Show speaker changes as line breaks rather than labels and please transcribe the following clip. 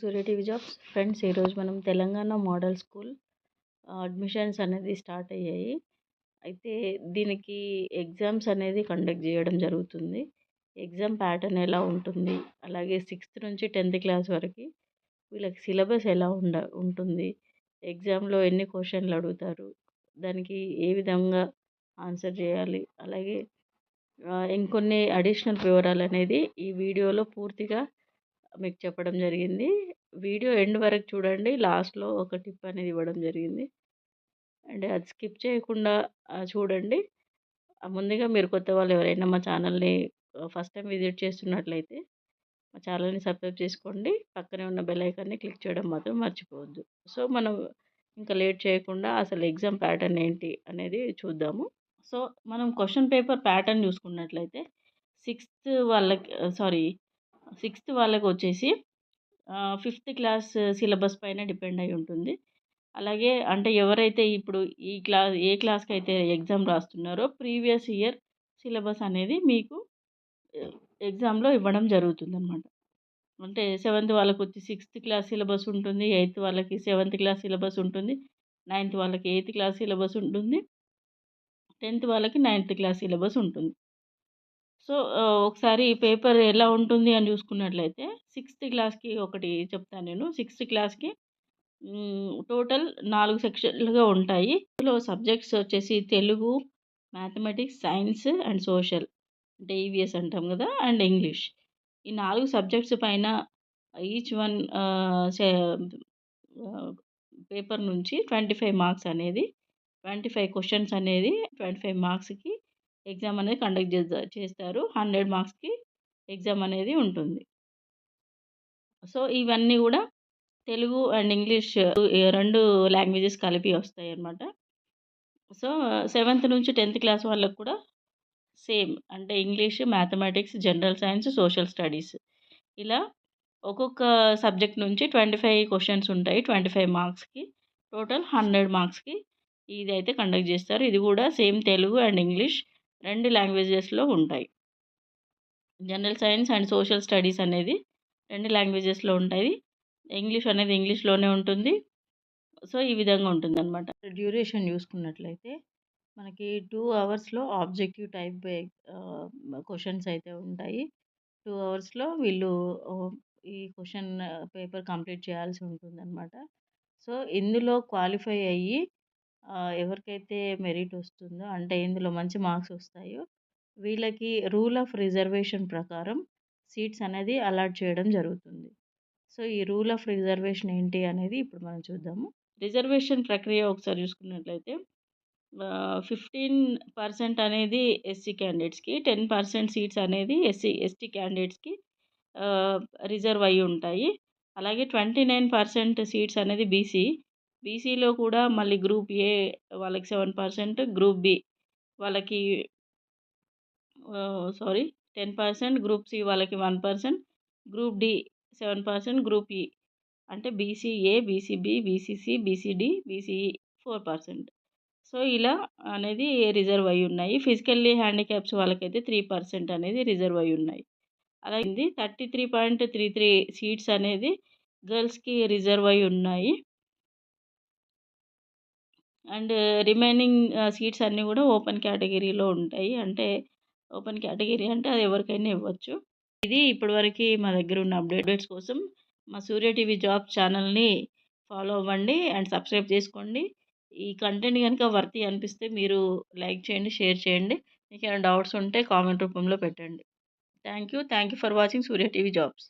సూర్య TV jobs. Friends ఈరోజు మనం Telangana model school admissions అనేది స్టార్ట్ అయ్యాయి. అయితే దీనికి ఎగ్జామ్స్ అనేది కండక్ట్ చేయడం జరుగుతుంది. ఎగ్జామ్ ప్యాటర్న్ ఎలా ఉంటుంది? అలాగే సిక్స్త్ నుంచి టెన్త్ క్లాస్ వరకు వీళ్ళకి సిలబస్ ఎలా ఉండ ఉంటుంది? ఎగ్జామ్లో ఎన్ని క్వశ్చన్లు అడుగుతారు? దానికి ఏ విధంగా ఆన్సర్ చేయాలి? అలాగే ఇంకొన్ని అడిషనల్ వివరాలు అనేది ఈ వీడియోలో పూర్తిగా మీకు చెప్పడం జరిగింది. వీడియో ఎండ్ వరకు చూడండి. లాస్ట్లో ఒక టిప్ అనేది ఇవ్వడం జరిగింది. అండ్ అది స్కిప్ చేయకుండా చూడండి. ముందుగా మీరు కొత్త వాళ్ళు ఎవరైనా మా ఛానల్ని ఫస్ట్ టైం విజిట్ చేస్తున్నట్లయితే మా ఛానల్ని సబ్స్క్రైబ్ చేసుకోండి. పక్కనే ఉన్న బెల్ ఐకాన్ని క్లిక్ చేయడం మాత్రం మర్చిపోవద్దు. సో మనం ఇంకా లేట్ చేయకుండా అసలు ఎగ్జామ్ ప్యాటర్న్ ఏంటి అనేది చూద్దాము. సో మనం క్వశ్చన్ పేపర్ ప్యాటర్న్ చూసుకున్నట్లయితే సిక్స్త్ వాళ్ళకి సారీ సిక్స్త్ వాళ్ళకు వచ్చేసి ఫిఫ్త్ క్లాస్ సిలబస్ పైన డిపెండ్ అయి ఉంటుంది. అలాగే అంటే ఎవరైతే ఇప్పుడు ఈ క్లాస్ ఏ క్లాస్కి అయితే ఎగ్జామ్ రాస్తున్నారో ప్రీవియస్ ఇయర్ సిలబస్ అనేది మీకు ఎగ్జామ్లో ఇవ్వడం జరుగుతుంది అనమాట అంటే సెవెంత్ వాళ్ళకి వచ్చి సిక్స్త్ క్లాస్ సిలబస్ ఉంటుంది ఎయిత్ వాళ్ళకి సెవెంత్ క్లాస్ సిలబస్ ఉంటుంది నైన్త్ వాళ్ళకి ఎయిత్ క్లాస్ సిలబస్ ఉంటుంది టెన్త్ వాళ్ళకి నైన్త్ క్లాస్ సిలబస్ ఉంటుంది. సో ఒకసారి పేపర్ ఎలా ఉంటుంది అని చూసుకున్నట్లయితే సిక్స్త్ క్లాస్కి ఒకటి చెప్తాను నేను. సిక్స్త్ క్లాస్కి టోటల్ నాలుగు సెక్షన్లుగా ఉంటాయి. ఇందులో సబ్జెక్ట్స్ వచ్చేసి Telugu mathematics science and social. అంటే ఈవీఎస్ అంటాం కదా అండ్ ఇంగ్లీష్. ఈ నాలుగు సబ్జెక్ట్స్ పైన ఈచ్ వన్ పేపర్ నుంచి ట్వంటీ ఫైవ్ మార్క్స్ అనేది ట్వంటీ ఫైవ్ క్వశ్చన్స్ అనేది ట్వంటీ ఫైవ్ మార్క్స్కి ఎగ్జామ్ అనేది కండక్ట్ చేస్తారు. హండ్రెడ్ మార్క్స్కి ఎగ్జామ్ అనేది ఉంటుంది. సో ఇవన్నీ కూడా తెలుగు అండ్ ఇంగ్లీష్ రెండు లాంగ్వేజెస్ కలిపి వస్తాయి అన్నమాట సో సెవెంత్ నుంచి టెన్త్ క్లాస్ వాళ్ళకు కూడా సేమ్. అంటే English mathematics general science social studies. ఇలా ఒక్కొక్క సబ్జెక్ట్ నుంచి ట్వంటీ ఫైవ్ క్వశ్చన్స్ ఉంటాయి. ట్వంటీ ఫైవ్ మార్క్స్కి టోటల్ హండ్రెడ్ మార్క్స్కి ఇది అయితే కండక్ట్ చేస్తారు. ఇది కూడా సేమ్ తెలుగు అండ్ ఇంగ్లీష్ రెండు లాంగ్వేజెస్లో ఉంటాయి. General science and social studies అనేది రెండు లాంగ్వేజెస్లో ఉంటాయి. ఇంగ్లీష్ అనేది ఇంగ్లీష్లోనే ఉంటుంది. సో ఈ విధంగా ఉంటుంది అనమాట డ్యూరేషన్ చూసుకున్నట్లయితే మనకి టూ అవర్స్లో ఆబ్జెక్టివ్ టైప్ క్వశ్చన్స్ అయితే ఉంటాయి. టూ అవర్స్లో వీళ్ళు ఈ క్వశ్చన్ పేపర్ కంప్లీట్ చేయాల్సి ఉంటుంది అనమాట సో ఇందులో క్వాలిఫై అయ్యి ఎవరికైతే మెరిట్ వస్తుందో అంటే ఇందులో మంచి మార్క్స్ వస్తాయో వీళ్ళకి రూల్ ఆఫ్ రిజర్వేషన్ ప్రకారం సీట్స్ అనేది అలాట్ చేయడం జరుగుతుంది. సో ఈ రూల్ ఆఫ్ రిజర్వేషన్ ఏంటి అనేది ఇప్పుడు మనం చూద్దాము. రిజర్వేషన్ ప్రక్రియ ఒకసారి చూసుకున్నట్లయితే ఫిఫ్టీన్ పర్సెంట్ అనేది ఎస్సీ క్యాండిడేట్స్కి టెన్ పర్సెంట్ సీట్స్ అనేది ఎస్సీ ఎస్టీ క్యాండిడేట్స్కి రిజర్వ్ అయ్యి ఉంటాయి. అలాగే ట్వంటీ నైన్ పర్సెంట్ సీట్స్ అనేది బీసీ బీసీలో కూడా మళ్ళీ గ్రూప్ ఏ వాళ్ళకి సెవెన్ పర్సెంట్ గ్రూప్ బి వాళ్ళకి sorry ten percent group C వాళ్ళకి one percent group D seven percent group E అంటే BCA BCB BCC BCD BCE four percent. So ఇలా అనేది రిజర్వ్ అయి ఉన్నాయి. ఫిజికల్లీ హ్యాండిక్యాప్స్ వాళ్ళకైతే త్రీ పర్సెంట్ అనేది రిజర్వ్ అయి ఉన్నాయి. అలాగే thirty three point three three seats అనేది గర్ల్స్కి రిజర్వ్ అయి ఉన్నాయి. అండ్ రిమైనింగ్ సీట్స్ అన్నీ కూడా ఓపెన్ కేటగిరీలో ఉంటాయి. అంటే ఓపెన్ కేటగిరీ అంటే అది ఎవరికైనా ఇవ్వచ్చు. ఇది ఇప్పటివరకు మా దగ్గర ఉన్న అప్డేట్స్ కోసం మా సూర్య టీవీ జాబ్ ఛానల్ని ఫాలో అవ్వండి అండ్ సబ్స్క్రైబ్ చేసుకోండి. ఈ కంటెంట్ కనుక వర్తి అనిపిస్తే మీరు లైక్ చేయండి షేర్ చేయండి. మీకు ఏమైనా డౌట్స్ ఉంటే కామెంట్ రూపంలో పెట్టండి. Thank you thank you for watching Surya TV jobs.